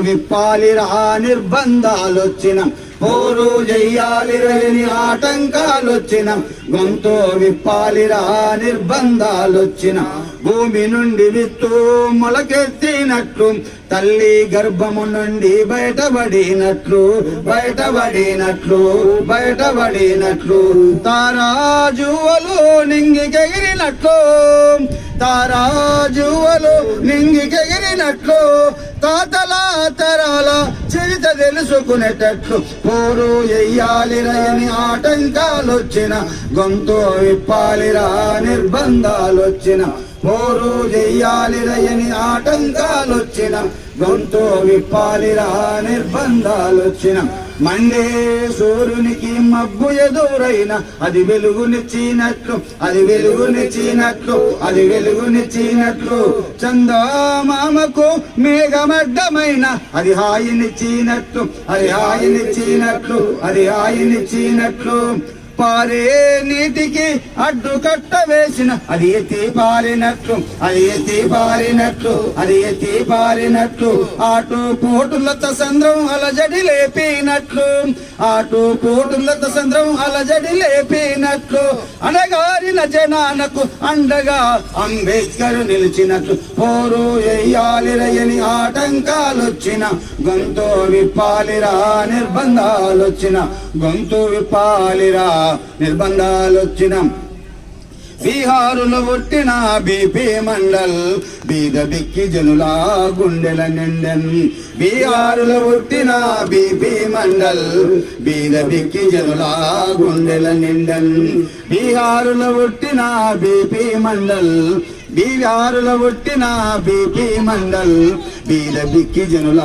విప్పాలిరా నిర్బంధాలొచ్చిన. పోరు చెయ్యాలి రని ఆటంకాలొచ్చిన గొంతో విప్పాలిరా నిర్బంధాలొచ్చిన. భూమి నుండి విత్తు మొలకెత్తినట్లు తల్లి గర్భము నుండి బయటపడినట్లు బయటపడినట్లు బయటపడినట్లు. తారాజువలు నింగికెగిరినట్లు తారాజువలు నింగికెగిరినట్లు తాతల తరాల తెలుసుకునేటట్లు పోరు ఎయ్యాలి ఆటంకాలు ఆటంకాలొచ్చిన గొంతు విప్పాలిరా నిర్బంధాలొచ్చిన. పోరు చెయ్యాలిరయని ఆటంకాలొచ్చిన గొంతు విప్పాలిరా నిర్బంధాలొచ్చిన. మండే సూర్యునికి మబ్బు ఎదురైన అది వెలుగునిచ్చినట్లు అది వెలుగునిచ్చినట్లు అది వెలుగునిచ్చినట్లు చందమామకు మేఘమడ్డమైన అది హాయినిచ్చినట్లు అది హాయినిచ్చినట్లు అది హాయినిచ్చినట్లు. పారే నీటికి అడ్డుకట్ట వేసిన అది ఎత్తి పారినట్లు అది ఎత్తి పారినట్లు అది ఎత్తి పారినట్లు. ఆటు పోటులత సంద్రం అలజడి లేపినట్లు ఆటు పోటులత సంద్రం అలజడి లేపినట్లు. అనగారిన జనానకు అండగా అంబేద్కర్ నిలిచినట్లు. పోరు ఎయ్యాలిరయని ఆటంకాలొచ్చిన గొంతు విప్పాలిరా నిర్బంధాలొచ్చిన గొంతు విప్పాలిరా నిర్బంధాలొచ్చిన. బీహారులో పుట్టిన బీపీ మండల్ బీద బిక్కి జనుల గుండెల నిండెన్. బీహారులో పుట్టిన బీపీ మండల్ బీద బిక్కి జనులా గుండెల నిండెన్. బీహారులో పుట్టిన బీపీ మండల్ బీహారులో పుట్టిన బీపీ మండల్ బీద బిక్కి జనుల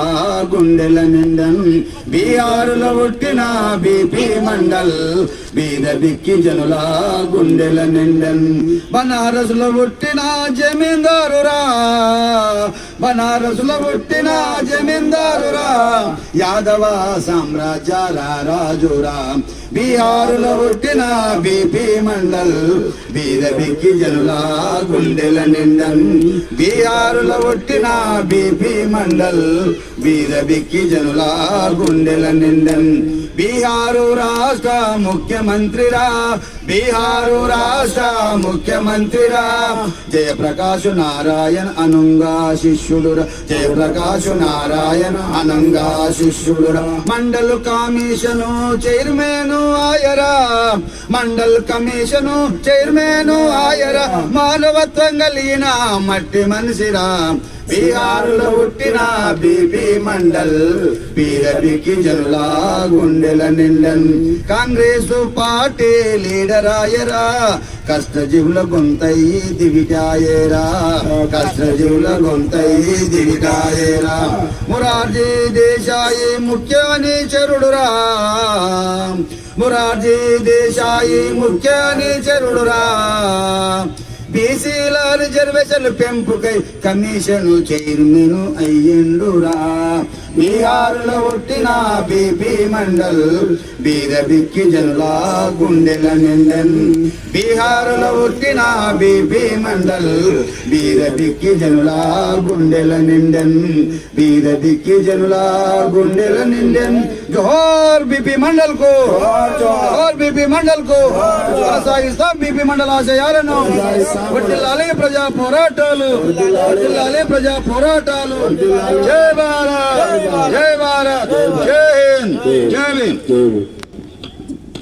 గుండెల నిండన్. బీహారులో పుట్టిన బీపీ మండల్ బీద బిక్కి జనుల గుండెల నిండన్. బనారసులో పుట్టిన జమీందారురా బనారసుల పుట్టిన జమీందారురా యాదవ సామ్రాజ్యాల రాజురా. బీహారులో పుట్టిన బీపీ మండల్ బీద బిక్కి జనుల గుండెల నిండన్. బీహారులో పుట్టిన బీపీ మండల్ బీద బిక్కి జనుల గుండెల నిండన్. బీహారు రాష్ట్ర ముఖ్యమంత్రిరా బీహారు రాష్ట్ర ముఖ్యమంత్రిరా. జయప్రకాశ్ నారాయణ అనుంగా శిష్యుడురా జయప్రకాశ్ నారాయణ అనంగా శిష్యుడురా మండల్ కమిషను చైర్మన్ ఆయరా. మండల్ కమిషను చైర్మన్ ఆయరా. మానవత్వం కలిగిన మట్టి మనిషిరా. బీహారులో పుట్టిన బీపీ మండల్ బీరబికి జల్లా గుండెల నిండన్. కాంగ్రెస్ పార్టీ లీడర్ రాయరా? కష్టజీవుల గొంతయి దివిటాయేరా? కష్టజీవుల గొంతయి దివిటాయేరా? మురార్జీ దేశాయి ముఖ్య నీచరుడురా మురార్జీ దేశాయి ముఖ్య నీచరుడురా బీసీల రిజర్వేషన్ పెంపుకై కమిషను చైర్మన్ అయ్యిండురా. బీహారులో పుట్టిన బీపీ మండల్ బీద బిక్కి జనులా గుండెల నిండన్. బీహారులో పుట్టిన బీపీ మండల్ బీద బిక్కి జనులా గుండెల నిండన్. బీద బిక్కి జనులా గుండెల నిండన్. జోహార్ బీపీ మండల్కు జోహార్ బీపీ మండల్కు కొనసాగిస్తాం బీపీ మండల్ ఆశయాలను వర్దిల్లాలి ప్రజా పోరాటాలు. వర్దిల్లాలి ప్రజా పోరాటాలు. జై భారత్. జై భారత్. జై హింద్. జై హింద్